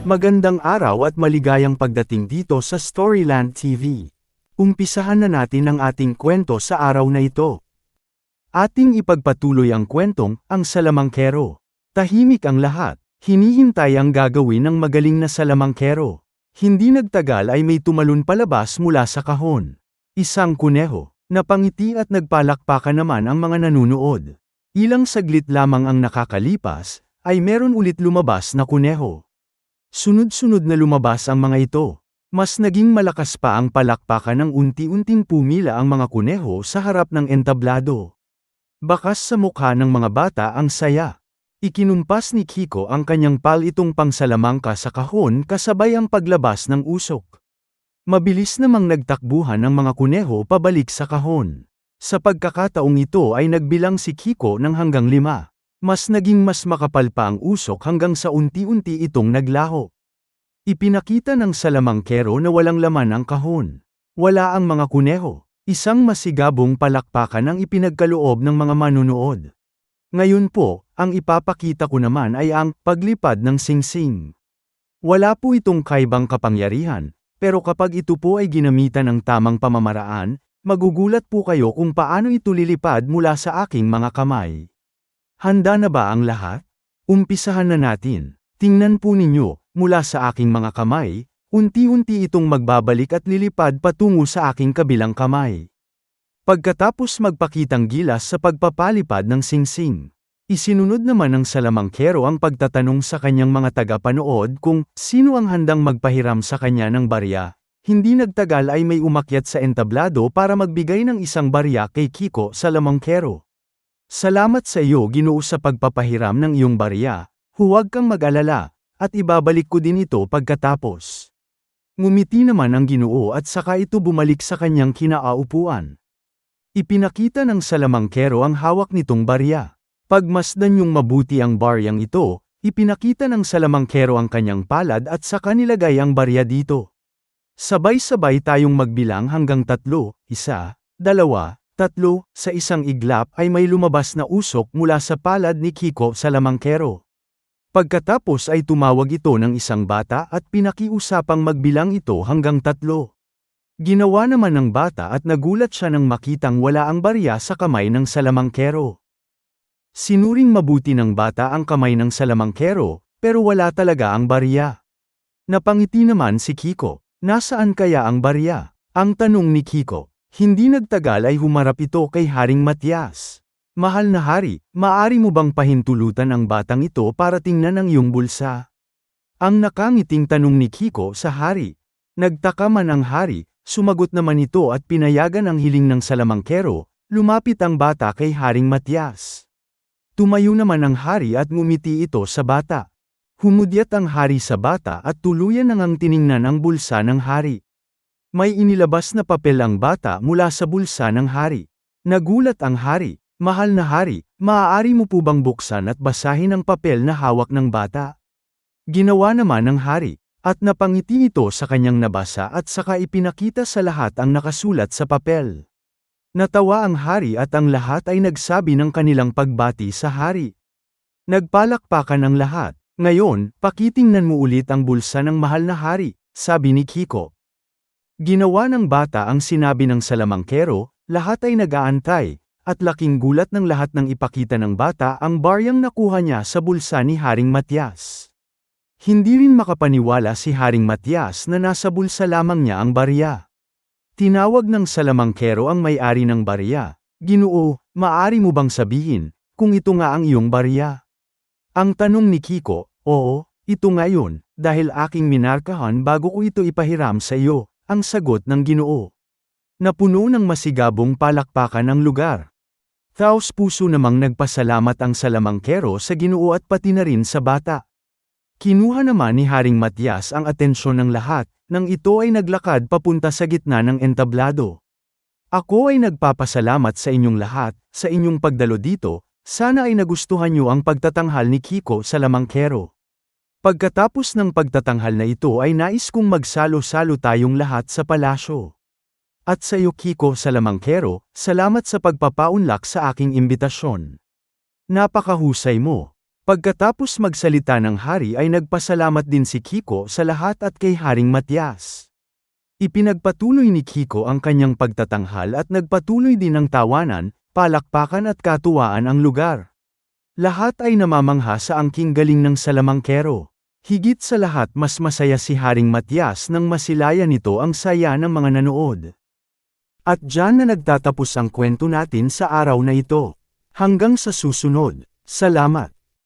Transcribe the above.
Magandang araw at maligayang pagdating dito sa Storyland TV. Umpisahan na natin ang ating kwento sa araw na ito. Ating ipagpatuloy ang kwentong, ang salamangkero. Tahimik ang lahat, hinihintay ang gagawin ng magaling na salamangkero. Hindi nagtagal ay may tumalon palabas mula sa kahon. Isang kuneho, napangiti at nagpalakpakan naman ang mga nanunood. Ilang saglit lamang ang nakakalipas, ay meron ulit lumabas na kuneho. Sunod-sunod na lumabas ang mga ito. Mas naging malakas pa ang palakpakan ng unti-unting pumila ang mga kuneho sa harap ng entablado. Bakas sa mukha ng mga bata ang saya. Ikinumpas ni Kiko ang kanyang palitong pangsalamangka sa kahon kasabay ang paglabas ng usok. Mabilis namang nagtakbuhan ang mga kuneho pabalik sa kahon. Sa pagkakataong ito ay nagbilang si Kiko ng hanggang lima. Mas naging mas makapal pa ang usok hanggang sa unti-unti itong naglaho. Ipinakita ng salamangkero na walang laman ang kahon. Wala ang mga kuneho. Isang masigabong palakpakan ang ipinagkaloob ng mga manunood. Ngayon po, ang ipapakita ko naman ay ang paglipad ng singsing. Wala po itong kaibang kapangyarihan, pero kapag ito po ay ginamitan ng tamang pamamaraan, magugulat po kayo kung paano ito lilipad mula sa aking mga kamay. Handa na ba ang lahat? Umpisahan na natin. Tingnan po ninyo, mula sa aking mga kamay, unti-unti itong magbabalik at lilipad patungo sa aking kabilang kamay. Pagkatapos magpakitang gilas sa pagpapalipad ng singsing, isinunod naman ng salamangkero ang pagtatanong sa kanyang mga tagapanood kung sino ang handang magpahiram sa kanya ng barya. Hindi nagtagal ay may umakyat sa entablado para magbigay ng isang barya kay Kiko sa lamangkero. Salamat sa iyo ginoo sa pagpapahiram ng iyong barya, huwag kang mag-alala, at ibabalik ko din ito pagkatapos. Ngumiti naman ang ginoo at saka ito bumalik sa kanyang kinaaupuan. Ipinakita ng salamangkero ang hawak nitong barya. Pagmasdan yung mabuti ang baryang ito, ipinakita ng salamangkero ang kanyang palad at saka nilagay ang barya dito. Sabay-sabay tayong magbilang hanggang tatlo, isa, dalawa, Tatlo, sa isang iglap ay may lumabas na usok mula sa palad ni Kiko sa lamangkero. Pagkatapos ay tumawag ito ng isang bata at pinakiusapang magbilang ito hanggang tatlo. Ginawa naman ng bata at nagulat siya nang makitang wala ang barya sa kamay ng salamangkero. Sinuring mabuti ng bata ang kamay ng salamangkero, pero wala talaga ang barya. Napangiti naman si Kiko, nasaan kaya ang barya? Ang tanong ni Kiko. Hindi nagtagal ay humarap ito kay Haring Matias. Mahal na hari, maari mo bang pahintulutan ang batang ito para tingnan ang iyong bulsa? Ang nakangiting tanong ni Kiko sa hari. Nagtaka man ang hari, sumagot naman ito at pinayagan ang hiling ng salamangkero, lumapit ang bata kay Haring Matias. Tumayo naman ang hari at ngumiti ito sa bata. Humudyat ang hari sa bata at tuluyan nang ang tiningnan ang bulsa ng hari. May inilabas na papel ang bata mula sa bulsa ng hari. Nagulat ang hari, mahal na hari, maaari mo po bang buksan at basahin ang papel na hawak ng bata? Ginawa naman ng hari, at napangiti ito sa kanyang nabasa at saka ipinakita sa lahat ang nakasulat sa papel. Natawa ang hari at ang lahat ay nagsabi ng kanilang pagbati sa hari. Nagpalakpakan ang lahat. Ngayon, pakitingnan mo ulit ang bulsa ng mahal na hari, sabi ni Kiko. Ginawa ng bata ang sinabi ng salamangkero, lahat ay nagaantay, at laking gulat ng lahat ng ipakita ng bata ang baryang nakuha niya sa bulsa ni Haring Matias. Hindi rin makapaniwala si Haring Matias na nasa bulsa lamang niya ang barya. Tinawag ng salamangkero ang may-ari ng barya, Ginoo, maari mo bang sabihin, kung ito nga ang iyong barya? Ang tanong ni Kiko, oo, ito ngayon, dahil aking minarkahan bago ko ito ipahiram sa iyo. Ang sagot ng ginoo. Napuno ng masigabong palakpakan ang lugar. Taos puso namang nagpasalamat ang salamangkero sa ginoo at pati na rin sa bata. Kinuha naman ni Haring Matias ang atensyon ng lahat, nang ito ay naglakad papunta sa gitna ng entablado. Ako ay nagpapasalamat sa inyong lahat, sa inyong pagdalo dito, sana ay nagustuhan niyo ang pagtatanghal ni Kiko sa lamangkero. Pagkatapos ng pagtatanghal na ito ay nais kong magsalo-salo tayong lahat sa palasyo. At sa iyo Kiko Salamangkero, salamat sa pagpapaunlak sa aking imbitasyon. Napakahusay mo. Pagkatapos magsalita ng hari ay nagpasalamat din si Kiko sa lahat at kay Haring Matias. Ipinagpatuloy ni Kiko ang kanyang pagtatanghal at nagpatuloy din ang tawanan, palakpakan at katuwaan ang lugar. Lahat ay namamangha sa angking galing ng salamangkero. Higit sa lahat mas masaya si Haring Matias nang masilaya nito ang saya ng mga nanood. At dyan na nagtatapos ang kwento natin sa araw na ito. Hanggang sa susunod. Salamat.